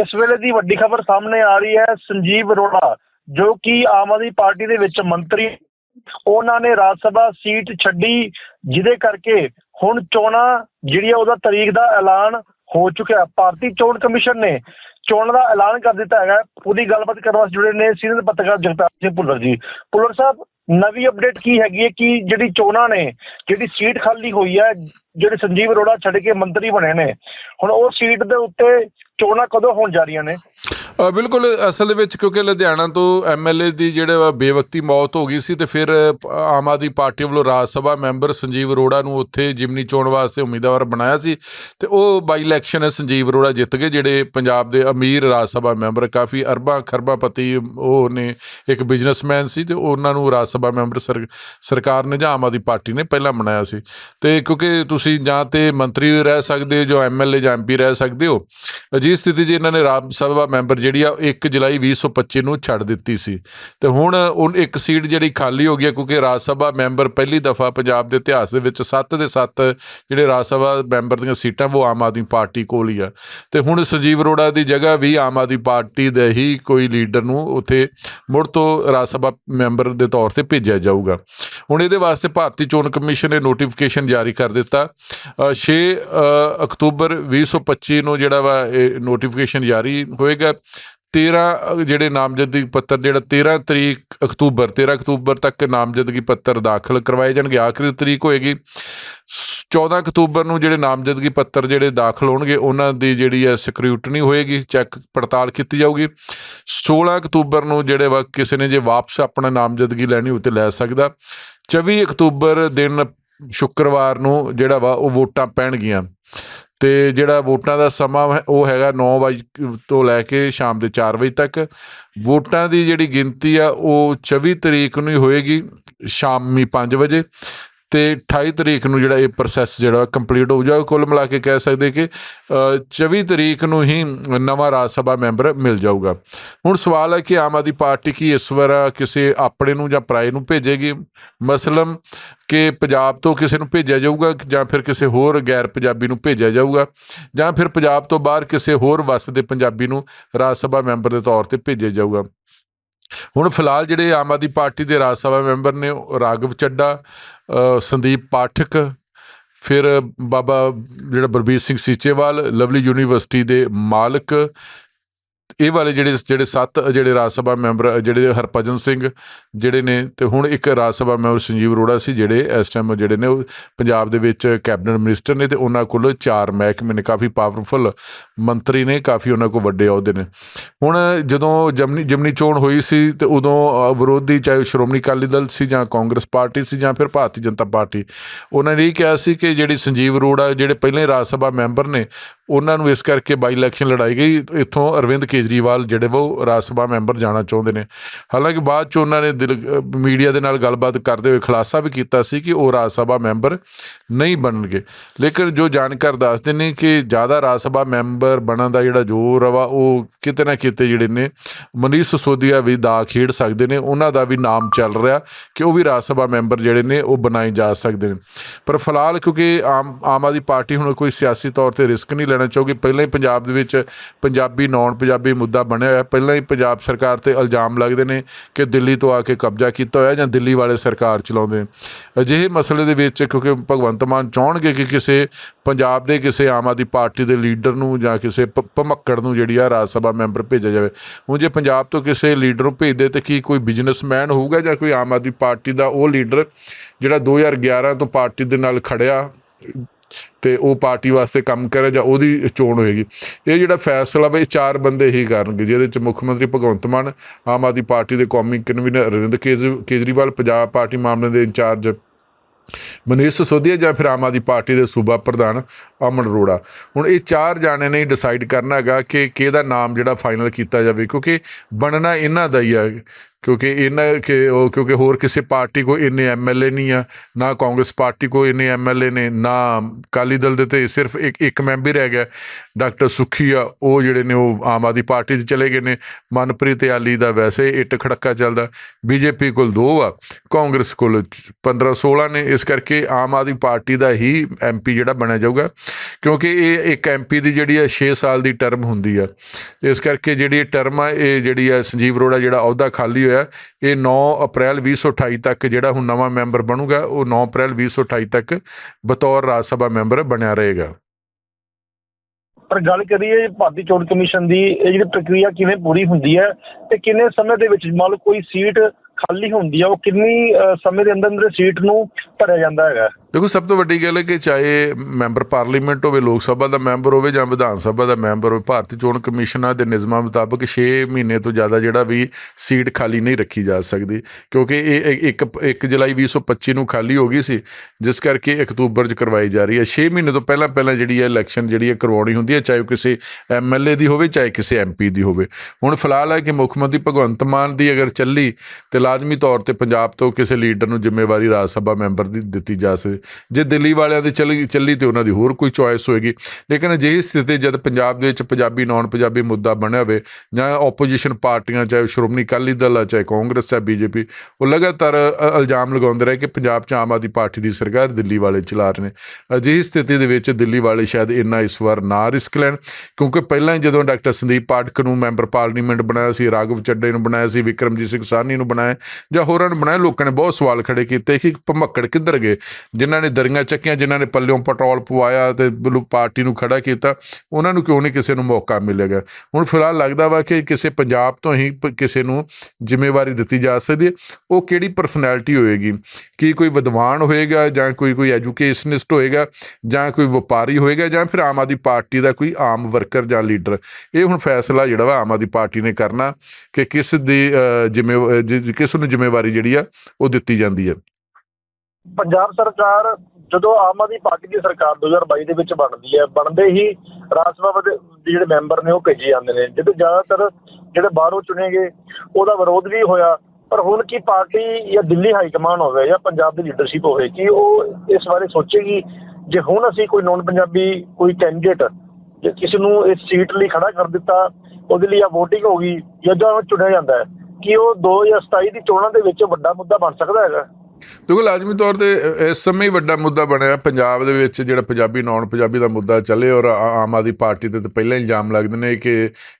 ਇਸ ਵੇਲੇ ਦੀ ਵੱਡੀ ਖਬਰ ਸਾਹਮਣੇ ਆ ਰਹੀ ਹੈ ਸੰਜੀਵ ਅਰੋੜਾ, ਜੋ ਕਿ ਆਮ ਆਦਮੀ ਪਾਰਟੀ ਦੇ ਵਿੱਚ ਮੰਤਰੀ ਉਹਨਾਂ ਨੇ ਰਾਜ ਸਭਾ ਸੀਟ ਛੱਡੀ, ਜਿਹਦੇ ਕਰਕੇ ਹੁਣ ਚੋਣਾਂ ਜਿਹੜੀ ਆ ਉਹਦਾ ਤਰੀਕ ਦਾ ਐਲਾਨ ਹੋ ਚੁੱਕਿਆ। ਭਾਰਤੀ ਚੋਣ ਕਮਿਸ਼ਨ ਨੇ ਚੋਣ ਦਾ ਐਲਾਨ ਕਰ ਦਿੱਤਾ ਹੈਗਾ। ਪੂਰੀ ਗੱਲਬਾਤ ਕਰਨ ਵਾਸਤੇ ਜੁੜੇ ਨੇ ਸੀਨੀਅਰ ਪੱਤਰਕਾਰ ਜਗਤਾਰ ਸਿੰਘ ਭੁੱਲਰ ਜੀ। ਭੁੱਲਰ ਸਾਹਿਬ ਨਵੀਂ ਅਪਡੇਟ ਕੀ ਹੈਗੀ ਹੈ? ਕਿ ਜਿਹੜੀ ਚੋਣਾਂ ਨੇ, ਜਿਹੜੀ ਸੀਟ ਖਾਲੀ ਹੋਈ ਹੈ, ਜਿਹੜੇ ਸੰਜੀਵ ਅਰੋੜਾ ਛੱਡ ਕੇ ਮੰਤਰੀ ਬਣੇ ਨੇ, ਹੁਣ ਉਹ ਸੀਟ ਦੇ ਉੱਤੇ ਚੋਣਾਂ ਕਦੋਂ ਹੋਣ ਜਾ ਰਹੀਆਂ ਨੇ? ਬਿਲਕੁਲ ਅਸਲ ਦੇ ਵਿੱਚ ਕਿਉਂਕਿ ਲੁਧਿਆਣਾ ਤੋਂ ਐਮਐਲਏ ਦੀ ਜਿਹੜੇ ਵਾ, ਬੇਵਕਤੀ ਮੌਤ ਹੋ ਗਈ ਸੀ ਤੇ ਫਿਰ ਆਮ ਆਦਮੀ ਪਾਰਟੀ ਵੱਲੋਂ ਰਾਜ ਸਭਾ ਮੈਂਬਰ ਸੰਜੀਵ ਅਰੋੜਾ ਨੂੰ ਉੱਥੇ ਜਿਮਨੀ ਚੋਣ ਵਾਸਤੇ ਉਮੀਦਵਾਰ ਬਣਾਇਆ ਸੀ ਤੇ ਉਹ ਬਾਈ ਇਲੈਕਸ਼ਨ ਸੰਜੀਵ ਅਰੋੜਾ ਜਿੱਤ ਗਏ, ਜਿਹੜੇ ਪੰਜਾਬ ਦੇ ਅਮੀਰ ਰਾਜ ਸਭਾ ਮੈਂਬਰ, ਕਾਫੀ ਅਰਬਾਂ ਖਰਬਾਂ ਪਤੀ ਉਹ ਨੇ ਇੱਕ ਬਿਜ਼ਨਸਮੈਨ ਸੀ ਤੇ ਉਹਨਾਂ ਨੂੰ ਰਾਜ ਸਭਾ ਮੈਂਬਰ ਸਰ- ਸਰਕਾਰ ਨੇ ਜਾਂ ਆਮ ਆਦਮੀ ਪਾਰਟੀ ਨੇ ਪਹਿਲਾਂ ਬਣਾਇਆ ਸੀ। ਤੇ ਕਿਉਂਕਿ ਤੁਸੀਂ ਜਾਂ ਤੇ ਮੰਤਰੀ ਰਹਿ ਸਕਦੇ ਹੋ ਜੋ ਐਮਐਲਏ ਜਾਂ ਐਮਪੀ ਰਹਿ ਸਕਦੇ ਹੋ। ਅਜਿਹੀ ਸਥਿਤੀ 'ਚ ਇਹਨਾਂ ਨੇ ਰਾਜ ਸਭਾ ਮੈਂਬਰ ਜਿਹੜੀ ਆ 1 ਜੁਲਾਈ 2025 ਨੂੰ ਛੱਡ ਦਿੱਤੀ ਸੀ। ਤੇ ਹੁਣ ਉਹ ਇੱਕ ਸੀਟ ਜਿਹੜੀ ਖਾਲੀ ਹੋ ਗਈ ਹੈ ਕਿਉਂਕਿ ਰਾਜ ਸਭਾ ਮੈਂਬਰ ਪਹਿਲੀ ਦਫਾ ਪੰਜਾਬ ਦੇ ਇਤਿਹਾਸ ਦੇ ਵਿੱਚ 7 ਦੇ 7 ਜਿਹੜੇ ਰਾਜ ਸਭਾ ਮੈਂਬਰ ਦੀਆਂ ਸੀਟਾਂ ਉਹ ਆਮ ਆਦਮੀ ਪਾਰਟੀ ਕੋਲ ਹੀ ਆ। ਤੇ ਹੁਣ ਸੰਜੀਵ ਅਰੋੜਾ ਦੀ ਜਗ੍ਹਾ ਵੀ ਆਮ ਆਦਮੀ ਪਾਰਟੀ ਦੇ ਹੀ ਕੋਈ ਲੀਡਰ ਨੂੰ ਉੱਥੇ ਮੁੜ ਤੋਂ ਰਾਜ ਸਭਾ ਮੈਂਬਰ ਦੇ ਤੌਰ ਤੇ ਭੇਜਿਆ ਜਾਊਗਾ। ਹੁਣ ਇਹਦੇ ਵਾਸਤੇ ਭਾਰਤੀ ਚੋਣ ਕਮਿਸ਼ਨ ਨੇ ਨੋਟੀਫਿਕੇਸ਼ਨ ਜਾਰੀ ਕਰ ਦਿੱਤਾ। ਅ, 6 ਅ, ਅਕਤੂਬਰ 2025 ਨੂੰ ਜਿਹੜਾ ਵਾ ਇਹ ਨੋਟੀਫਿਕੇਸ਼ਨ ਜਾਰੀ ਹੋਏਗਾ। 13 ਜਿਹੜੇ ਨਾਮਜ਼ਦਗੀ ਪੱਤਰ, ਜਿਹੜਾ 13 ਤਰੀਕ ਅਕਤੂਬਰ 13 ਅਕਤੂਬਰ ਤੱਕ ਨਾਮਜ਼ਦਗੀ ਪੱਤਰ ਦਾਖਲ ਕਰਵਾਏ ਜਾਣਗੇ, ਆਖਰੀ ਤਰੀਕ ਹੋਏਗੀ। 14 ਅਕਤੂਬਰ ਨੂੰ ਜਿਹੜੇ ਨਾਮਜ਼ਦਗੀ ਪੱਤਰ ਜਿਹੜੇ ਦਾਖਲ ਹੋਣਗੇ, ਉਹਨਾਂ ਦੀ ਜਿਹੜੀ ਹੈ ਸਕਰੂਟਨੀ ਹੋਏਗੀ, ਚੈੱਕ ਪੜਤਾਲ ਕੀਤੀ ਜਾਊਗੀ। 16 ਅਕਤੂਬਰ ਨੂੰ ਜਿਹੜੇ ਵਾ, ਕਿਸੇ ਨੇ ਜੇ ਵਾਪਸ ਆਪਣਾ ਨਾਮਜ਼ਦਗੀ ਲੈਣੀ ਹੋਵੇ ਤੇ ਲੈ ਸਕਦਾ। 24 ਅਕਤੂਬਰ ਦਿਨ ਸ਼ੁੱਕਰਵਾਰ ਨੂੰ ਜਿਹੜਾ ਵਾ, ਉਹ ਵੋਟਾਂ ਪੈਣਗੀਆਂ। ਤੇ ਜਿਹੜਾ ਵੋਟਾਂ ਦਾ ਸਮਾਂ ਉਹ ਹੈਗਾ 9 ਵਜੇ ਤੋਂ ਲੈ ਕੇ ਸ਼ਾਮ ਦੇ 4 ਵਜੇ ਤੱਕ। ਵੋਟਾਂ ਦੀ ਜਿਹੜੀ ਗਿਣਤੀ ਆ, ਉਹ 24 ਤਰੀਕ ਨੂੰ ਹੀ ਹੋਏਗੀ, ਸ਼ਾਮੀ 5 ਵਜੇ। ਤੇ 28 ਤਰੀਕ ਨੂੰ ਜਿਹੜਾ ਇਹ ਪ੍ਰੋਸੈਸ ਜਿਹੜਾ ਕੰਪਲੀਟ ਹੋ ਜਾਊਗਾ ਕੁੱਲ ਮਿਲਾ ਕੇ ਕਹਿ ਸਕਦੇ ਕਿ ਅ, 24 ਤਰੀਕ ਨੂੰ ਹੀ ਨਵਾਂ ਰਾਜ ਸਭਾ ਮੈਂਬਰ ਮਿਲ ਜਾਊਗਾ। ਹੁਣ ਸਵਾਲ ਹੈ ਕਿ ਆਮ ਆਦਮੀ ਪਾਰਟੀ ਕੀ ਇਸ ਵਾਰ ਕਿਸੇ ਆਪਣੇ ਨੂੰ ਜਾਂ ਪਰਾਏ ਨੂੰ ਭੇਜੇਗੀ? ਮਸਲਮ ਕਿ ਪੰਜਾਬ ਤੋਂ ਕਿਸੇ ਨੂੰ ਭੇਜਿਆ ਜਾਊਗਾ ਜਾਂ ਫਿਰ ਕਿਸੇ ਹੋਰ ਗੈਰ ਪੰਜਾਬੀ ਨੂੰ ਭੇਜਿਆ ਜਾਊਗਾ? ਜਾਂ ਫਿਰ ਪੰਜਾਬ ਤੋਂ ਬਾਹਰ ਕਿਸੇ ਹੋਰ ਵਸਦੇ ਪੰਜਾਬੀ ਨੂੰ ਰਾਜ ਸਭਾ ਮੈਂਬਰ ਦੇ ਤੌਰ ਤੇ ਭੇਜਿਆ ਜਾਊਗਾ? ਹੁਣ ਫਿਲਹਾਲ ਜਿਹੜੇ ਆਮ ਆਦਮੀ ਪਾਰਟੀ ਦੇ ਰਾਜ ਸਭਾ ਮੈਂਬਰ ਨੇ ਉਹ ਰਾਘਵ ਚੱਡਾ ਸੰਦੀਪ ਪਾਠਕ, ਫਿਰ ਬਾਬਾ ਜਿਹੜਾ ਬਲਬੀਰ ਸਿੰਘ ਸੀਚੇਵਾਲ, ਲਵਲੀ ਯੂਨੀਵਰਸਿਟੀ ਦੇ ਮਾਲਕ ਇਹ ਵਾਲੇ ਜਿਹੜੇ ਜਿਹੜੇ ਸੱਤ, ਜਿਹੜੇ ਰਾਜ ਸਭਾ ਮੈਂਬਰ, ਜਿਹੜੇ ਹਰਭਜਨ ਸਿੰਘ ਜਿਹੜੇ ਨੇ, ਤੇ ਹੁਣ ਇੱਕ ਰਾਜ ਸਭਾ ਮੈਂਬਰ ਸੰਜੀਵ ਅਰੋੜਾ ਸੀ, ਜਿਹੜੇ ਇਸ ਟਾਈਮ ਜਿਹੜੇ ਨੇ ਉਹ ਪੰਜਾਬ ਦੇ ਵਿੱਚ ਕੈਬਨਿਟ ਮਿਨਿਸਟਰ ਨੇ, ਤੇ ਉਹਨਾਂ ਕੋਲ ਚਾਰ ਮਹਿਕਮੇ ਨੇ, ਕਾਫੀ ਪਾਵਰਫੁਲ ਮੰਤਰੀ ਨੇ, ਕਾਫੀ ਉਹਨਾਂ ਕੋਲ ਵੱਡੇ ਅਹੁਦੇ ਨੇ। ਹੁਣ ਜਦੋਂ ਜਮਨੀ ਜਮਨੀ ਚੋਣ ਹੋਈ ਸੀ, ਤੇ ਉਦੋਂ ਵਿਰੋਧੀ ਚਾਹੇ ਉਹ ਸ਼੍ਰੋਮਣੀ ਅਕਾਲੀ ਦਲ ਸੀ, ਜਾਂ ਕਾਂਗਰਸ ਪਾਰਟੀ ਸੀ, ਜਾਂ ਫਿਰ ਭਾਰਤੀ ਜਨਤਾ ਪਾਰਟੀ, ਉਹਨਾਂ ਨੇ ਇਹ ਕਿਹਾ ਸੀ ਕਿ ਜਿਹੜੀ ਸੰਜੀਵ ਅਰੋੜਾ, ਜਿਹੜੇ ਪਹਿਲੇ ਰਾਜ ਸਭਾ ਮੈਂਬਰ ਨੇ, ਉਹਨਾਂ ਨੂੰ ਇਸ ਕਰਕੇ ਬਾਈ ਇਲੈਕਸ਼ਨ ਲੜਾਈ ਗਈ। ਇੱਥੋਂ ਅਰਵਿੰਦ ਕੇਜਰੀਵਾਲ ਜਿਹੜੇ ਵਾ ਉਹ ਰਾਜ ਸਭਾ ਮੈਂਬਰ ਜਾਣਾ ਚਾਹੁੰਦੇ ਨੇ। ਹਾਲਾਂਕਿ ਬਾਅਦ ਚ ਉਹਨਾਂ ਨੇ ਦਿਲ, ਮੀਡੀਆ ਦੇ ਨਾਲ ਗੱਲਬਾਤ ਕਰਦੇ ਹੋਏ ਖੁਲਾਸਾ ਵੀ ਕੀਤਾ ਸੀ ਕਿ ਉਹ ਰਾਜ ਸਭਾ ਮੈਂਬਰ ਨਹੀਂ ਬਣਨਗੇ। ਲੇਕਿਨ ਜੋ ਜਾਣਕਾਰ ਦੱਸਦੇ ਨੇ ਕਿ ਜ਼ਿਆਦਾ ਰਾਜ ਸਭਾ ਮੈਂਬਰ ਬਣਨ ਦਾ ਜਿਹੜਾ ਜ਼ੋਰ ਵਾ, ਉਹ ਕਿਤੇ ਨਾ ਕਿਤੇ ਜਿਹੜੇ ਨੇ, ਮਨੀਸ਼ ਸਸੋਦੀਆ ਵੀ ਦਾ ਖੇਡ ਸਕਦੇ ਨੇ, ਉਹਨਾਂ ਦਾ ਵੀ ਨਾਮ ਚੱਲ ਰਿਹਾ ਕਿ ਉਹ ਵੀ ਰਾਜ ਸਭਾ ਮੈਂਬਰ ਜਿਹੜੇ ਨੇ, ਉਹ ਬਣਾਏ ਜਾ ਸਕਦੇ ਨੇ। ਪਰ ਫਿਲਹਾਲ ਕਿਉਂਕਿ ਆਮ ਆਮ ਆਦਮੀ ਪਾਰਟੀ ਹੁਣ ਕੋਈ ਸਿਆਸੀ ਤੌਰ ਤੇ ਰਿਸਕ ਨਹੀਂ ਲੈਣਾ ਚਾਹੂਗੀ, ਪਹਿਲਾਂ ਹੀ ਪੰਜਾਬ ਦੇ ਵਿੱਚ ਪੰਜਾਬੀ ਨੌਨ ਪੰਜਾਬੀ ਮੁੱਦਾ ਬਣਿਆ ਹੋਇਆ। ਪਹਿਲਾਂ ਹੀ ਪੰਜਾਬ ਸਰਕਾਰ ਤੇ ਇਲਜ਼ਾਮ ਲੱਗਦੇ ਨੇ ਕਿ ਦਿੱਲੀ ਤੋਂ ਆ ਕੇ ਕਬਜ਼ਾ ਕੀਤਾ ਹੋਇਆ ਜਾਂ ਦਿੱਲੀ ਵਾਲੇ ਸਰਕਾਰ ਚਲਾਉਂਦੇ। ਨੇ ਅਜਿਹੇ ਮਸਲੇ ਦੇ ਵਿੱਚ ਕਿਉਂਕਿ ਭਗਵੰਤ ਮਾਨ ਚਾਹਣਗੇ ਕਿ ਕਿਸੇ ਪੰਜਾਬ ਦੇ ਕਿਸੇ ਆਮ ਆਦਮੀ ਪਾਰਟੀ ਦੇ ਲੀਡਰ ਨੂੰ ਜਾਂ ਕਿਸੇ ਭ- ਭਮੱਕੜ ਨੂੰ ਜਿਹੜੀ ਆ ਰਾਜ ਸਭਾ ਮੈਂਬਰ ਭੇਜਿਆ ਜਾਵੇ। ਹੁਣ ਜੇ ਪੰਜਾਬ ਤੋਂ ਕਿਸੇ ਲੀਡਰ ਨੂੰ ਭੇਜਦੇ ਤੇ ਕੀ ਕੋਈ ਬਿਜ਼ਨਸਮੈਨ ਹੋਊਗਾ ਜਾਂ ਕੋਈ ਆਮ ਆਦਮੀ ਪਾਰਟੀ ਦਾ ਉਹ ਲੀਡਰ ਜਿਹੜਾ 2011 ਤੋਂ ਪਾਰਟੀ ਦੇ ਨਾਲ ਖੜਿਆ ਤੇ ਉਹ ਪਾਰਟੀ ਵਾਸਤੇ ਕੰਮ ਕਰੇ ਜਾਂ ਉਹਦੀ ਚੋਣ ਹੋਏਗੀ। ਇਹ ਜਿਹੜਾ ਫੈਸਲਾ ਵਾ, ਇਹ ਚਾਰ ਬੰਦੇ ਹੀ ਕਰਨਗੇ, ਜਿਹਦੇ ਚ ਮੁੱਖ ਮੰਤਰੀ ਭਗਵੰਤ ਮਾਨ, ਆਮ ਆਦਮੀ ਪਾਰਟੀ ਦੇ ਕੌਮੀ ਕਨਵੀਨਰ ਅਰਵਿੰਦ ਕੇਜ- ਕੇਜਰੀਵਾਲ, ਪੰਜਾਬ ਪਾਰਟੀ ਮਾਮਲੇ ਦੇ ਇੰਚਾਰਜ ਮਨੀਸ਼ ਸਿਸੋਦੀਆ ਜਾਂ ਫਿਰ ਆਮ ਆਦਮੀ ਪਾਰਟੀ ਦੇ ਸੂਬਾ ਪ੍ਰਧਾਨ ਅਮਨ ਅਰੋੜਾ। ਹੁਣ ਇਹ ਚਾਰ ਜਾਣੇ ਨੇ ਡਿਸਾਈਡ ਕਰਨਾ ਹੈਗਾ ਕਿ ਕਿਹਦਾ ਨਾਮ ਜਿਹੜਾ ਫਾਈਨਲ ਕੀਤਾ ਜਾਵੇ, ਕਿਉਂਕਿ ਬਣਨਾ ਇਹਨਾਂ ਦਾ ਹੀ ਹੈ ਕਿਉਂਕਿ ਇਹਨਾਂ ਕਿ ਉਹ ਕਿਉਂਕਿ ਹੋਰ ਕਿਸੇ ਪਾਰਟੀ ਕੋ ਇੰਨੇ ਐਮਐਲਏ ਨਹੀਂ ਆ, ਨਾ ਕਾਂਗਰਸ ਪਾਰਟੀ ਕੋ ਇੰਨੇ ਐਮਐਲਏ ਨੇ, ਨਾ ਅਕਾਲੀ ਦਲ ਦੇ ਤੇ ਸਿਰਫ ਇੱਕ ਇੱਕ ਮੈਂਬਰ ਰਹਿ ਗਿਆ। ਡਾਕਟਰ ਸੁਖੀ ਆ, ਉਹ ਜਿਹੜੇ ਨੇ ਉਹ ਆਮ ਆਦਮੀ ਪਾਰਟੀ 'ਚ ਚਲੇ ਗਏ ਨੇ। ਮਨਪ੍ਰੀਤ ਆਲੀ ਦਾ ਵੈਸੇ ਇੱਟ ਖੜੱਕਾ ਚੱਲਦਾ। ਬੀਜੇਪੀ ਕੋਲ ਦੋ ਆ, ਕਾਂਗਰਸ ਕੋਲ 15 16 ਨੇ। ਇਸ ਕਰਕੇ ਆਮ ਆਦਮੀ ਪਾਰਟੀ ਦਾ ਹੀ ਐਮਪੀ ਜਿਹੜਾ ਬਣਿਆ ਜਾਊਗਾ। ਕਿਉਂਕਿ ਇਹ ਇੱਕ ਐਮਪੀ ਦੀ ਜਿਹੜੀ ਆ 6 ਸਾਲ ਦੀ ਟਰਮ ਹੁੰਦੀ ਆ। ਇਸ ਕਰਕੇ ਜਿਹੜੀ ਇਹ ਟਰਮ ਆ, ਇਹ ਜਿਹੜੀ ਆ ਸੰਜੀਵ ਅਰੋੜਾ ਜਿਹੜਾ ਅਹੁਦਾ ਖਾਲੀ ਹੋਇਆ ਇਹ 9 ਅਪ੍ਰੈਲ 2028 ਤੱਕ ਜਿਹੜਾ ਹੁਣ ਨਵਾਂ ਮੈਂਬਰ ਬਣੂਗਾ, ਉਹ 9 ਅਪ੍ਰੈਲ 2028 ਤੱਕ ਬਤੌਰ ਰਾਜ ਸਭਾ ਮੈਂਬਰ ਬਣਿਆ ਰਹੇਗਾ। ਪਰ ਗੱਲ ਕਰੀਏ ਭਾਰਤੀ ਚੋਣ ਕਮਿਸ਼ਨ ਦੀ ਇਹ ਜਿਹੜੀ ਪ੍ਰਕਿਰਿਆ ਕਿਵੇਂ ਪੂਰੀ ਹੁੰਦੀ ਹੈ ਤੇ ਕਿੰਨੇ ਸਮੇਂ ਦੇ ਵਿੱਚ ਮੰਨ ਲਓ ਕੋਈ ਸੀਟ ਖਾਲੀ ਹੁੰਦੀ ਹੈ, ਉਹ ਕਿੰਨੀ ਸਮੇਂ ਦੇ ਅੰਦਰ ਅੰਦਰ ਸੀਟ ਨੂੰ ਭਰਿਆ ਜਾਂਦਾ ਹੈਗਾ? ਦੇਖੋ, ਸਭ ਤੋਂ ਵੱਡੀ ਗੱਲ ਹੈ ਕਿ ਚਾਹੇ ਮੈਂਬਰ ਪਾਰਲੀਮੈਂਟ ਹੋਵੇ, ਲੋਕ ਸਭਾ ਦਾ ਮੈਂਬਰ ਹੋਵੇ ਜਾਂ ਵਿਧਾਨ ਸਭਾ ਦਾ ਮੈਂਬਰ ਹੋਵੇ, ਭਾਰਤੀ ਚੋਣ ਕਮਿਸ਼ਨਾਂ ਦੇ ਨਿਯਮਾਂ ਮੁਤਾਬਕ 6 ਮਹੀਨੇ ਤੋਂ ਜ਼ਿਆਦਾ ਜਿਹੜਾ ਵੀ ਸੀਟ ਖਾਲੀ ਨਹੀਂ ਰੱਖੀ ਜਾ ਸਕਦੀ। ਕਿਉਂਕਿ ਇਹ ਇਹ ਇੱਕ 1 ਜੁਲਾਈ 2025 ਨੂੰ ਖਾਲੀ ਹੋ ਗਈ ਸੀ, ਜਿਸ ਕਰਕੇ ਅਕਤੂਬਰ 'ਚ ਕਰਵਾਈ ਜਾ ਰਹੀ ਹੈ। 6 ਮਹੀਨੇ ਤੋਂ ਪਹਿਲਾਂ ਪਹਿਲਾਂ ਜਿਹੜੀ ਹੈ ਇਲੈਕਸ਼ਨ ਜਿਹੜੀ ਹੈ ਕਰਵਾਉਣੀ ਹੁੰਦੀ ਹੈ, ਚਾਹੇ ਉਹ ਕਿਸੇ ਐਮਐਲਏ ਦੀ ਹੋਵੇ, ਚਾਹੇ ਕਿਸੇ ਐਮਪੀ ਦੀ ਹੋਵੇ। ਹੁਣ ਫਿਲਹਾਲ ਹੈ ਕਿ ਮੁੱਖ ਮੰਤਰੀ ਭਗਵੰਤ ਮਾਨ ਦੀ ਅਗਰ ਚੱਲੀ, ਤੇ ਲਾਜ਼ਮੀ ਤੌਰ ਤੇ ਪੰਜਾਬ ਤੋਂ ਕਿਸੇ ਲੀਡਰ ਨੂੰ ਜ਼ਿੰਮੇਵਾਰੀ ਰਾਜ ਸਭਾ ਮੈਂਬਰ ਦੀ ਦਿੱਤੀ ਜਾ ਸਕੇ ਜੇ ਦਿੱਲੀ ਵਾਲਿਆਂ ਦੀ ਚੱਲੀ ਚੱਲੀ ਤੇ ਉਹਨਾਂ ਦੀ ਹੋਰ ਕੋਈ ਚੁਆਇਸ ਹੋਏਗੀ। ਲੇਕਿਨ ਅਜਿਹੀ ਸਥਿਤੀ ਜਦ ਪੰਜਾਬ ਦੇ ਵਿੱਚ ਪੰਜਾਬੀ ਨਾਨ ਪੰਜਾਬੀ ਮੁੱਦਾ ਬਣਿਆ ਹੋਵੇ ਜਾਂ ਆਪੋਜੀਸ਼ਨ ਪਾਰਟੀਆਂ, ਚਾਹੇ ਸ਼੍ਰੋਮਣੀ ਅਕਾਲੀ ਦਲ ਆ, ਚਾਹੇ ਕਾਂਗਰਸ ਹੈ ਬੀਜੇਪੀ, ਉਹ ਲਗਾਤਾਰ ਇਲਜ਼ਾਮ ਲਗਾਉਂਦੇ ਰਹੇ ਕਿ ਪੰਜਾਬ 'ਚ ਆਮ ਆਦਮੀ ਪਾਰਟੀ ਦੀ ਸਰਕਾਰ ਦਿੱਲੀ ਵਾਲੇ ਚਲਾ ਰਹੇ ਨੇ। ਅਜਿਹੀ ਸਥਿਤੀ ਦੇ ਵਿੱਚ ਦਿੱਲੀ ਵਾਲੇ ਸ਼ਾਇਦ ਇੰਨਾ ਇਸ ਵਾਰ ਨਾ ਰਿਸਕ ਲੈਣ, ਕਿਉਂਕਿ ਪਹਿਲਾਂ ਹੀ ਜਦੋਂ ਡਾਕਟਰ ਸੰਦੀਪ ਪਾਠਕ ਨੂੰ ਮੈਂਬਰ ਪਾਰਲੀਮੈਂਟ ਬਣਾਇਆ ਸੀ, ਰਾਘਵ ਚੱਡੇ ਨੂੰ ਬਣਾਇਆ ਸੀ, ਵਿਕਰਮਜੀਤ ਸਿੰਘ ਸਾਹਨੀ ਨੂੰ ਬਣਾਇਆ, ਜਾਂ ਹੋਰਾਂ ਨੂੰ ਬਣਾਇਆ, ਲੋਕਾਂ ਨੇ ਬਹੁਤ ਸਵਾਲ ਖੜੇ ਕੀਤੇ ਕਿ ਭਮੱਕੜ ਕਿੱਧਰ ਗਏ? ਜਿਨ੍ਹਾਂ ਨੇ ਦਰੀਆਂ ਚੱਕੀਆਂ ਜਿਨ੍ਹਾਂ ਨੇ ਪੱਲਿਓਂ ਪੈਟਰੋਲ ਪਵਾਇਆ ਤੇ ਬਲੂ ਪਾਰਟੀ ਨੂੰ ਖੜਾ ਕੀਤਾ ਉਹਨਾਂ ਨੂੰ ਕਿਉਂ ਨਹੀਂ ਕਿਸੇ ਨੂੰ ਮੌਕਾ ਮਿਲੇਗਾ ਹੁਣ ਫਿਲਹਾਲ ਲੱਗਦਾ ਵਾ ਕਿ ਕਿਸੇ ਪੰਜਾਬ ਤੋਂ ਹੀ ਪ- ਕਿਸੇ ਨੂੰ ਜ਼ਿੰਮੇਵਾਰੀ ਦਿੱਤੀ ਜਾ ਸਕਦੀ ਹੈ। ਉਹ ਕਿਹੜੀ ਪਰਸਨੈਲਿਟੀ ਹੋਏਗੀ? ਕੀ ਕੋਈ ਵਿਦਵਾਨ ਹੋਏਗਾ ਜਾਂ ਕੋਈ ਕੋਈ ਐਜੂਕੇਸ਼ਨਿਸਟ ਹੋਏਗਾ ਜਾਂ ਕੋਈ ਵਪਾਰੀ ਹੋਏਗਾ ਜਾਂ ਫਿਰ ਆਮ ਆਦਮੀ ਪਾਰਟੀ ਦਾ ਕੋਈ ਆਮ ਵਰਕਰ ਜਾਂ ਲੀਡਰ ਇਹ ਹੁਣ ਫੈਸਲਾ ਜਿਹੜਾ ਵਾ ਆਮ ਆਦਮੀ ਪਾਰਟੀ ਨੇ ਕਰਨਾ ਕਿ ਕਿਸ ਦੀ ਅ, ਜ਼ਿੰਮੇ ਕਿਸ ਨੂੰ ਜ਼ਿੰਮੇਵਾਰੀ ਜਿਹੜੀ ਆ ਉਹ ਦਿੱਤੀ ਜਾਂਦੀ ਹੈ। ਪੰਜਾਬ ਸਰਕਾਰ ਜਦੋਂ ਆਮ ਆਦਮੀ ਪਾਰਟੀ ਦੀ ਸਰਕਾਰ 2022 ਦੇ ਵਿੱਚ ਬਣਦੀ ਹੈ, ਬਣਦੇ ਹੀ ਰਾਜ ਸਭਾ ਦੇ ਜਿਹੜੇ ਮੈਂਬਰ ਨੇ ਉਹ ਭੇਜੇ ਜਾਂਦੇ ਨੇ। ਜਦੋਂ ਜ਼ਿਆਦਾਤਰ ਜਿਹੜੇ ਬਾਹਰੋਂ ਚੁਣੇ ਗਏ, ਉਹਦਾ ਵਿਰੋਧ ਵੀ ਹੋਇਆ। ਪਰ ਹੁਣ ਕੀ ਪਾਰਟੀ ਜਾਂ ਦਿੱਲੀ ਹਾਈ ਕਮਾਂਡ ਹੋਵੇ ਜਾਂ ਪੰਜਾਬ ਦੀ ਲੀਡਰਸ਼ਿਪ ਹੋਵੇ, ਕਿ ਉਹ ਇਸ ਬਾਰੇ ਸੋਚੇਗੀ? ਜੇ ਹੁਣ ਅਸੀਂ ਕੋਈ ਨੌਨ ਪੰਜਾਬੀ ਕੋਈ ਕੈਂਡੀਡੇਟ ਜੇ ਕਿਸੇ ਨੂੰ ਇਸ ਸੀਟ ਲਈ ਖੜਾ ਕਰ ਦਿੱਤਾ, ਉਹਦੇ ਲਈ ਆ VOTING ਹੋ ਗਈ ਜਾਂ ਜਦੋਂ ਚੁਣਿਆ ਜਾਂਦਾ ਹੈ, ਕਿ ਉਹ 2027 ਦੀ ਚੋਣਾਂ ਦੇ ਵਿੱਚ ਵੱਡਾ ਮੁੱਦਾ ਬਣ ਸਕਦਾ ਹੈਗਾ? ਦੇਖੋ ਲਾਜ਼ਮੀ ਤੌਰ ਤੇ ਇਸ ਸਮੇਂ ਹੀ ਵੱਡਾ ਮੁੱਦਾ ਬਣਿਆ ਪੰਜਾਬ ਦੇ ਵਿੱਚ, ਜਿਹੜਾ ਪੰਜਾਬੀ ਨਾਨ ਪੰਜਾਬੀ ਦਾ ਮੁੱਦਾ ਚੱਲੇ ਔਰ ਆ- ਆਮ ਆਦਮੀ ਪਾਰਟੀ ਤੇ ਤਾਂ ਪਹਿਲਾਂ ਹੀ ਇਲਜ਼ਾਮ ਲੱਗਦੇ ਨੇ ਕਿ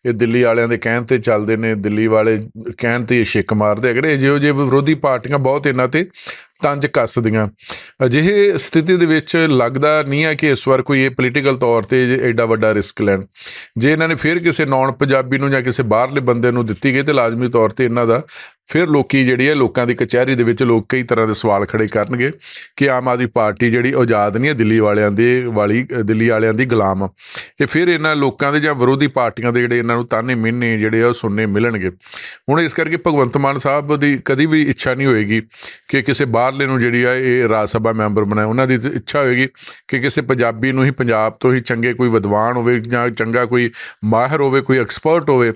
ਇਹ ਦਿੱਲੀ ਵਾਲਿਆਂ ਦੇ ਕਹਿਣ ਤੇ ਚੱਲਦੇ ਨੇ, ਦਿੱਲੀ ਵਾਲੇ ਕਹਿਣ ਤੇ ਇਹ ਛਿੱਕ ਮਾਰਦੇ ਹੈਗੇ ਨੇ ਜਿਹੋ ਜਿਹੇ ਵਿਰੋਧੀ ਪਾਰਟੀਆਂ ਬਹੁਤ ਇਹਨਾਂ ਤੇ ਤੰਜ ਕੱਸਦੀਆਂ। ਅਜਿਹੇ ਸਥਿਤੀ ਦੇ ਵਿੱਚ ਲੱਗਦਾ ਨਹੀਂ ਹੈ ਕਿ ਇਸ ਵਾਰ ਕੋਈ ਇਹ ਪੋਲੀਟੀਕਲ ਤੌਰ ਤੇ ਐਡਾ ਵੱਡਾ ਰਿਸਕ ਲੈਣ। ਜੇ ਇਹਨਾਂ ਨੇ ਫਿਰ ਕਿਸੇ ਨਾਨ ਪੰਜਾਬੀ ਨੂੰ ਜਾਂ ਕਿਸੇ ਬਾਹਰਲੇ ਬੰਦੇ ਨੂੰ ਦਿੱਤੀ ਗਈ ਤੇ ਲਾਜ਼ਮੀ ਤੌਰ ਤੇ ਇਹਨਾਂ ਦਾ ਫਿਰ ਲੋਕੀ ਜਿਹੜੀ ਹੈ ਲੋਕਾਂ ਦੀ ਕਚਹਿਰੀ ਦੇ ਵਿੱਚ ਲੋਕ ਕਈ ਤਰ੍ਹਾਂ ਦੇ ਸਵਾਲ ਖੜੇ ਕਰਨਗੇ ਕਿ ਆਮ ਆਦਮੀ ਪਾਰਟੀ ਜਿਹੜੀ ਆਜ਼ਾਦ ਨਹੀਂ ਹੈ, ਦਿੱਲੀ ਵਾਲਿਆਂ ਦੇ ਵਾਲੀ, ਦਿੱਲੀ ਵਾਲਿਆਂ ਦੀ ਗੁਲਾਮ ਆ। ਇਹ ਫਿਰ ਇਹਨਾਂ ਲੋਕਾਂ ਦੇ ਜਾਂ ਵਿਰੋਧੀ ਪਾਰਟੀਆਂ ਦੇ ਜਿਹੜੇ ਇਹਨਾਂ ਨੂੰ ਤਾਨੇ ਮਿਹਨੇ ਜਿਹੜੇ ਆ ਉਹ ਸੁਣਨੇ ਮਿਲਣਗੇ। ਹੁਣ ਇਸ ਕਰਕੇ ਭਗਵੰਤ ਮਾਨ ਸਾਹਿਬ ਦੀ ਕਦੀ ਵੀ ਇੱਛਾ ਨਹੀਂ ਹੋਏਗੀ ਕਿ ਕਿਸੇ ਬਾਹਰ ਬਾਹਰਲੇ ਨੂੰ ਜਿਹੜੀ ਆ ਇਹ ਰਾਜ ਸਭਾ ਮੈਂਬਰ ਬਣਾਏ, ਉਹਨਾਂ ਦੀ ਇੱਛਾ ਹੋਏਗੀ ਕਿ ਕਿਸੇ ਪੰਜਾਬੀ ਨੂੰ ਹੀ, ਪੰਜਾਬ ਤੋਂ ਹੀ ਚੰਗੇ ਕੋਈ ਵਿਦਵਾਨ ਹੋਵੇ ਜਾਂ ਚੰਗਾ ਕੋਈ ਮਾਹਿਰ ਹੋਵੇ, ਕੋਈ ਐਕਸਪਰਟ ਹੋਵੇ,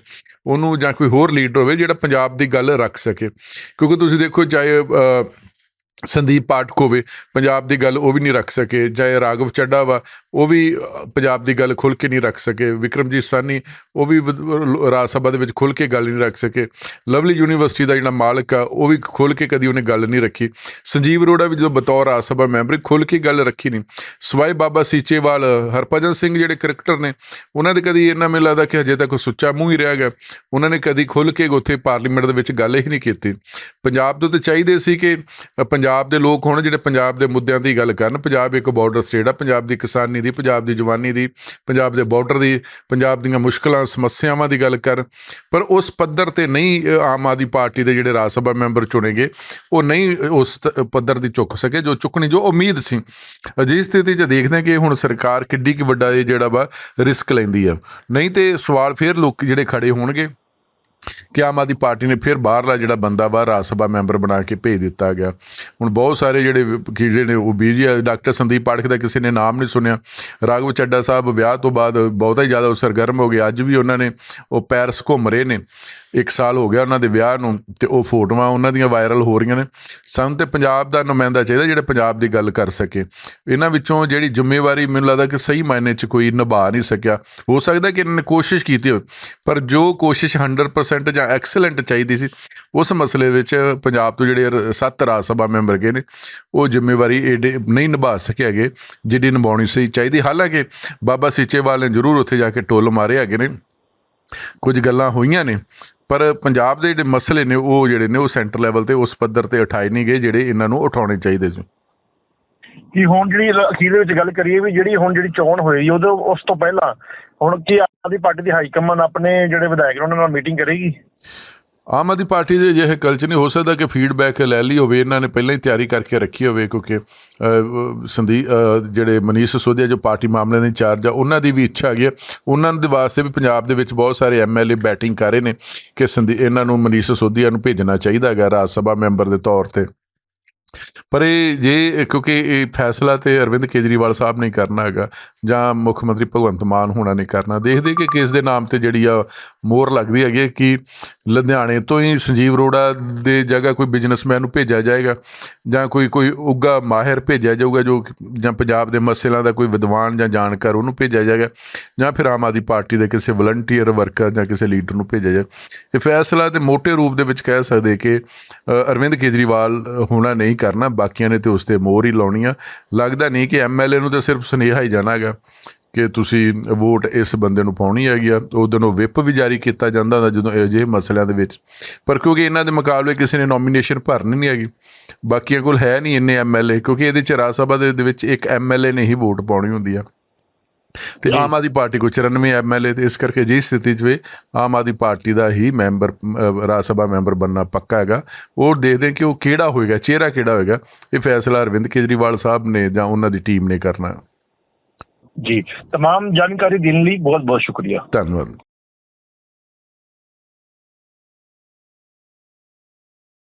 ਉਹਨੂੰ ਜਾਂ ਕੋਈ ਹੋਰ ਲੀਡਰ ਹੋਵੇ ਜਿਹੜਾ ਪੰਜਾਬ ਦੀ ਗੱਲ ਰੱਖ ਸਕੇ। ਕਿਉਂਕਿ ਤੁਸੀਂ ਦੇਖੋ, ਚਾਹੇ ਸੰਦੀਪ ਪਾਠਕ ਹੋਵੇ, ਪੰਜਾਬ ਦੀ ਗੱਲ ਉਹ ਵੀ ਨਹੀਂ ਰੱਖ ਸਕੇ। ਚਾਹੇ ਰਾਘਵ ਚੱਡਾ ਵਾ ਉਹ ਵੀ ਪੰਜਾਬ ਦੀ ਗੱਲ ਖੁੱਲ ਕੇ ਨਹੀਂ ਰੱਖ ਸਕੇ। ਵਿਕਰਮਜੀਤ ਸਾਨੀ ਉਹ ਵੀ ਰਾਜ ਸਭਾ ਦੇ ਵਿੱਚ ਖੁੱਲ ਕੇ ਗੱਲ ਨਹੀਂ ਰੱਖ ਸਕੇ। ਲਵਲੀ ਯੂਨੀਵਰਸਿਟੀ ਦਾ ਜਿਹੜਾ ਮਾਲਕ ਆ, ਉਹ ਵੀ ਖੁੱਲ ਕੇ ਕਦੀ ਉਹਨੇ ਗੱਲ ਨਹੀਂ ਰੱਖੀ। ਸੰਜੀਵ ਅਰੋੜਾ ਵੀ ਜਦੋਂ ਬਤੌਰ ਰਾਜ ਸਭਾ ਮੈਂਬਰ, ਖੁੱਲ ਕੇ ਗੱਲ ਰੱਖੀ ਨਹੀਂ। ਸਵਾਈ ਬਾਬਾ ਸੀਚੇਵਾਲ, ਹਰਭਜਨ ਸਿੰਘ ਜਿਹੜੇ ਕ੍ਰਿਕਟਰ ਨੇ, ਉਹਨਾਂ ਦੇ ਕਦੀ ਇਹਨਾਂ ਮੈਨੂੰ ਲੱਗਦਾ ਕਿ ਹਜੇ ਤੱਕ ਸੁੱਚਾ ਮੂੰਹ ਹੀ ਰਹਿ ਗਿਆ। ਉਹਨਾਂ ਨੇ ਕਦੀ ਖੁੱਲ ਕੇ ਉੱਥੇ ਪਾਰਲੀਮੈਂਟ ਦੇ ਵਿੱਚ ਗੱਲ ਹੀ ਨਹੀਂ ਕੀਤੀ। ਪੰਜਾਬ ਤੋਂ ਤਾਂ ਚਾਹੀਦੇ ਸੀ ਕਿ ਪੰਜਾਬ ਦੇ ਲੋਕ ਹੋਣ, ਜਿਹੜੇ ਪੰਜਾਬ ਦੇ ਮੁੱਦਿਆਂ ਦੀ ਗੱਲ ਕਰਨ। ਪੰਜਾਬ ਇੱਕ ਬਾਰਡਰ ਸਟੇਟ ਆ, ਪੰਜਾਬ ਦੀ ਕਿਸਾਨੀ ਦੀ, ਪੰਜਾਬ ਦੀ ਜਵਾਨੀ ਦੀ, ਪੰਜਾਬ ਦੇ ਬਾਰਡਰ ਦੀ, ਪੰਜਾਬ ਦੀਆਂ ਮੁਸ਼ਕਲਾਂ, ਸਮੱਸਿਆਵਾਂ ਦੀ ਗੱਲ ਕਰ। ਪਰ ਉਸ ਪੱਧਰ ਤੇ ਨਹੀਂ ਆਮ ਆਦਮੀ ਪਾਰਟੀ ਦੇ ਜਿਹੜੇ ਰਾਜ ਸਭਾ ਮੈਂਬਰ ਚੁਣੇ ਗਏ ਉਹ ਨਹੀਂ ਉਸ ਪੱਧਰ ਦੀ ਚੁੱਕ ਸਕੇ, ਜੋ ਚੁੱਕਣੀ, ਜੋ ਉਮੀਦ ਸੀ। ਅਜਿਹੀ ਸਥਿਤੀ 'ਚ ਦੇਖਦੇ ਹਾਂ ਕਿ ਹੁਣ ਸਰਕਾਰ ਕਿੱਡੀ ਕਿ ਵੱਡਾ ਇਹ ਜਿਹੜਾ ਵਾ ਰਿਸਕ ਲੈਂਦੀ ਆ। ਨਹੀਂ ਤੇ ਸਵਾਲ ਫਿਰ ਲੋਕ ਜਿਹੜੇ ਖੜੇ ਹੋਣਗੇ। ਕਿ ਆਮ ਆਦਮੀ ਪਾਰਟੀ ਨੇ ਫਿਰ ਬਾਹਰਲਾ ਜਿਹੜਾ ਬੰਦਾ ਵਾ ਰਾਜ ਸਭਾ ਮੈਂਬਰ ਬਣਾ ਕੇ ਭੇਜ ਦਿੱਤਾ ਗਿਆ। ਹੁਣ ਬਹੁਤ ਸਾਰੇ ਜਿਹੜੇ ਕੀੜੇ ਨੇ, ਉਹ ਬੀਜੀ ਡਾਕਟਰ ਸੰਦੀਪ ਪਾਠਕ ਦਾ ਕਿਸੇ ਨੇ ਨਾਮ ਨਹੀਂ ਸੁਣਿਆ। ਰਾਘਵ ਚੱਡਾ ਸਾਹਿਬ ਵਿਆਹ ਤੋਂ ਬਾਅਦ ਬਹੁਤਾ ਹੀ ਜ਼ਿਆਦਾ ਸਰਗਰਮ ਹੋ ਗਏ। ਅੱਜ ਵੀ ਉਹਨਾਂ ਨੇ ਉਹ ਪੈਰਸ ਘੁੰਮ ਰਹੇ ਨੇ। ਇੱਕ ਸਾਲ ਹੋ ਗਿਆ ਉਹਨਾਂ ਦੇ ਵਿਆਹ ਨੂੰ ਤੇ ਉਹ ਫੋਟੋਆਂ ਉਹਨਾਂ ਦੀਆਂ ਵਾਇਰਲ ਹੋ ਰਹੀਆਂ ਨੇ। ਸਾਨੂੰ ਤੇ ਪੰਜਾਬ ਦਾ ਨੁਮਾਇੰਦਾ ਚਾਹੀਦਾ ਜਿਹੜਾ ਪੰਜਾਬ ਦੀ ਗੱਲ ਕਰ ਸਕੇ। ਇਹਨਾਂ ਵਿੱਚੋਂ ਜਿਹੜੀ ਜ਼ਿੰਮੇਵਾਰੀ ਮੈਨੂੰ ਲੱਗਦਾ ਕਿ ਸਹੀ ਮਾਇਨੇ 'ਚ ਕੋਈ ਨਿਭਾ ਨਹੀਂ ਸਕਿਆ। ਹੋ ਸਕਦਾ ਕਿ ਇਹਨਾਂ ਨੇ ਕੋਸ਼ਿਸ਼ ਕੀਤੀ ਹੋਵੇ, ਪਰ ਜੋ ਕੋਸ਼ਿਸ਼ 100% ਜਾਂ ਐਕਸਲੈਂਟ ਚਾਹੀਦੀ ਸੀ, ਉਸ ਮਸਲੇ ਵਿੱਚ ਪੰਜਾਬ ਤੋਂ ਜਿਹੜੇ ਰ- ਸੱਤ ਰਾਜ ਸਭਾ ਮੈਂਬਰ ਗਏ ਨੇ, ਉਹ ਜ਼ਿੰਮੇਵਾਰੀ ਏਡੇ ਨਹੀਂ ਨਿਭਾ ਸਕੇ ਹੈਗੇ ਜਿਹੜੀ ਨਿਭਾਉਣੀ ਸੀ ਚਾਹੀਦੀ। ਹਾਲਾਂਕਿ ਬਾਬਾ ਸੀਚੇਵਾਲ ਨੇ ਜ਼ਰੂਰ ਉੱਥੇ ਜਾ ਕੇ ਟੋਲ ਮਾਰੇ ਹੈਗੇ ਨੇ। ਕੁਝ ਗੱਲਾਂ ਹੋਈਆਂ ਨੇ, ਪਰ ਪੰਜਾਬ ਦੇ ਜਿਹੜੇ ਮਸਲੇ ਨੇ, ਉਹ ਜਿਹੜੇ ਨੇ, ਉਹ ਸੈਂਟਰ ਲੈਵਲ ਤੇ, ਉਸ ਪੱਧਰ ਤੇ ਉਠਾਏ ਨਹੀਂ ਗਏ, ਜਿਹੜੇ ਇਹਨਾਂ ਨੂੰ ਉਠਾਉਣੇ ਚਾਹੀਦੇ ਸੀ। ਕਿ ਹੁਣ ਜਿਹੜੀ ਅਖੀਰ ਦੇ ਵਿੱਚ ਗੱਲ ਕਰੀਏ ਵੀ ਜਿਹੜੀ ਹੁਣ ਜਿਹੜੀ ਚੋਣ ਹੋਈ ਉਦੋਂ ਉਸ ਤੋਂ ਪਹਿਲਾਂ ਹੁਣ ਕੀ ਆਮ ਆਦਮੀ ਪਾਰਟੀ ਦੀ ਹਾਈ ਕਮਾਨ ਆਪਣੇ ਜਿਹੜੇ ਵਿਧਾਇਕ ਨੇ, ਉਹਨਾਂ ਨਾਲ ਮੀਟਿੰਗ ਕਰੇਗੀ? ਆਮ ਆਦਮੀ ਪਾਰਟੀ ਦੇ ਅਜਿਹੇ ਕਲਚਰ ਨਹੀਂ, ਹੋ ਸਕਦਾ ਕਿ ਫੀਡਬੈਕ ਲੈ ਲਈ ਹੋਵੇ, ਇਹਨਾਂ ਨੇ ਪਹਿਲਾਂ ਹੀ ਤਿਆਰੀ ਕਰਕੇ ਰੱਖੀ ਹੋਵੇ, ਕਿਉਂਕਿ ਸੰਦੀ ਜਿਹੜੇ ਮਨੀਸ਼ ਸਿਸੋਦੀਆ ਜੋ ਪਾਰਟੀ ਮਾਮਲੇ ਦੇ ਇੰਚਾਰਜ ਆ, ਉਹਨਾਂ ਦੀ ਵੀ ਇੱਛਾ ਹੈਗੀ ਆ। ਉਹਨਾਂ ਦੇ ਵਾਸਤੇ ਵੀ ਪੰਜਾਬ ਦੇ ਵਿੱਚ ਬਹੁਤ ਸਾਰੇ ਐਮਐਲਏ ਬੈਟਿੰਗ ਕਰ ਰਹੇ ਨੇ ਕਿ ਸੰਦੀ, ਇਹਨਾਂ ਨੂੰ ਮਨੀਸ਼ ਸਿਸੋਦੀਆ ਨੂੰ ਭੇਜਣਾ ਚਾਹੀਦਾ ਹੈਗਾ, ਰਾਜ ਸਭਾ ਮੈਂਬਰ ਦੇ ਤੌਰ ਤੇ। ਪਰ ਇਹ, ਜੇ ਕਿਉਂਕਿ ਇਹ ਫੈਸਲਾ ਤੇ ਅਰਵਿੰਦ ਕੇਜਰੀਵਾਲ ਸਾਹਿਬ ਨੇ ਕਰਨਾ ਹੈਗਾ, ਜਾਂ ਮੁੱਖ ਮੰਤਰੀ ਭਗਵੰਤ ਮਾਨ ਹੋਣਾ ਨੇ ਕਰਨਾ, ਦੇਖਦੇ ਕਿ ਕਿਸ ਦੇ ਨਾਮ ਤੇ ਜਿਹੜੀ ਆ, ਮੋਹਰ ਲੱਗਦੀ ਹੈਗੀ ਹੈ ਕਿ ਲੁਧਿਆਣੇ ਤੋਂ ਹੀ ਸੰਜੀਵ ਅਰੋੜਾ ਦੇ ਜਗ੍ਹਾ ਕੋਈ ਬਿਜ਼ਨਸਮੈਨ ਨੂੰ ਭੇਜਿਆ ਜਾਏਗਾ ਜਾਂ ਕੋਈ ਕੋਈ ਉੱਗਾ ਮਾਹਿਰ ਭੇਜਿਆ ਜਾਊਗਾ ਜੋ ਜਾਂ ਪੰਜਾਬ ਦੇ ਮਸਲਿਆਂ ਦਾ ਕੋਈ ਵਿਦਵਾਨ ਜਾਂ ਜਾਣਕਾਰ ਉਹਨੂੰ ਭੇਜਿਆ ਜਾਏਗਾ ਜਾਂ ਫਿਰ ਆਮ ਆਦਮੀ ਪਾਰਟੀ ਦੇ ਕਿਸੇ ਵਲੰਟੀਅਰ ਵਰਕਰ ਜਾਂ ਕਿਸੇ ਲੀਡਰ ਨੂੰ ਭੇਜਿਆ ਜਾਏ। ਇਹ ਫੈਸਲਾ ਤੇ ਮੋٹے ਰੂਪ ਦੇ ਵਿੱਚ ਕਹਿ ਸਕਦੇ ਕਿ ਅਰਵਿੰਦ ਕੇਜਰੀਵਾਲ ਹੋਣਾ ਨਹੀਂ ਕਰਨਾ, ਬਾਕੀਆਂ ਨੇ ਤੇ ਉਸ ਤੇ ਮੋਹਰ ਹੀ ਲਾਉਣੀ ਆ। ਲੱਗਦਾ ਨਹੀਂ ਕਿ ਐਮਐਲਏ ਨੂੰ ਤਾਂ ਸਿਰਫ ਸੁਨੇਹਾ ਹੀ ਜਾਣਾ ਹੈਗਾ। ਕਿ ਤੁਸੀਂ ਵੋਟ ਇਸ ਬੰਦੇ ਨੂੰ ਪਾਉਣੀ ਹੈਗੀ ਆ ਉਦੋਂ ਨੂੰ ਵਿਪ ਵੀ ਜਾਰੀ ਕੀਤਾ ਜਾਂਦਾ ਹੁੰਦਾ ਜਦੋਂ ਇਹੋ ਜਿਹੇ ਮਸਲਿਆਂ ਦੇ ਵਿੱਚ। ਪਰ ਕਿਉਂਕਿ ਇਹਨਾਂ ਦੇ ਮੁਕਾਬਲੇ ਕਿਸੇ ਨੇ ਨੋਮੀਨੇਸ਼ਨ ਭਰਨੀ ਨਹੀਂ ਹੈਗੀ ਬਾਕੀਆਂ ਕੋਲ ਹੈ ਨਹੀਂ ਇੰਨੇ ਐਮਐਲਏ ਕਿਉਂਕਿ ਇਹਦੇ ਚ ਰਾਜ ਸਭਾ ਦੇ ਵਿੱਚ ਇੱਕ ਐਮਐਲਏ ਨੇ ਹੀ ਵੋਟ ਪਾਉਣੀ ਹੁੰਦੀ ਆ। ਤੇ। ਆਮ ਆਦਮੀ ਪਾਰਟੀ ਕੋ 94 ਐਮਐਲਏ ਤੇ ਇਸ ਕਰਕੇ ਜੀ ਸਥਿਤੀ 'ਚ ਵੀ ਆਮ ਆਦਮੀ ਪਾਰਟੀ ਦਾ ਹੀ ਮੈਂਬਰ ਰਾਜ ਸਭਾ ਮੈਂਬਰ ਬੰਨਾ ਪੱਕਾ ਹੈਗਾ। ਉਹ ਦੇਖਦੇ ਕਿ ਉਹ ਕਿਹੜਾ ਹੋਏਗਾ ਚਿਹਰਾ ਕਿਹੜਾ ਹੋਏਗਾ ਇਹ ਫੈਸਲਾ ਅਰਵਿੰਦ ਕੇਜਰੀਵਾਲ ਸਾਹਿਬ ਨੇ ਜਾਂ ਉਹਨਾਂ ਦੀ ਟੀਮ ਨੇ ਕਰਨਾ। ਜੀ तमाम ਜਾਣਕਾਰੀ ਦੇਣ ਲਈ ਬਹੁਤ ਬਹੁਤ ਸ਼ੁਕਰੀਆ ਧੰਨਵਾਦ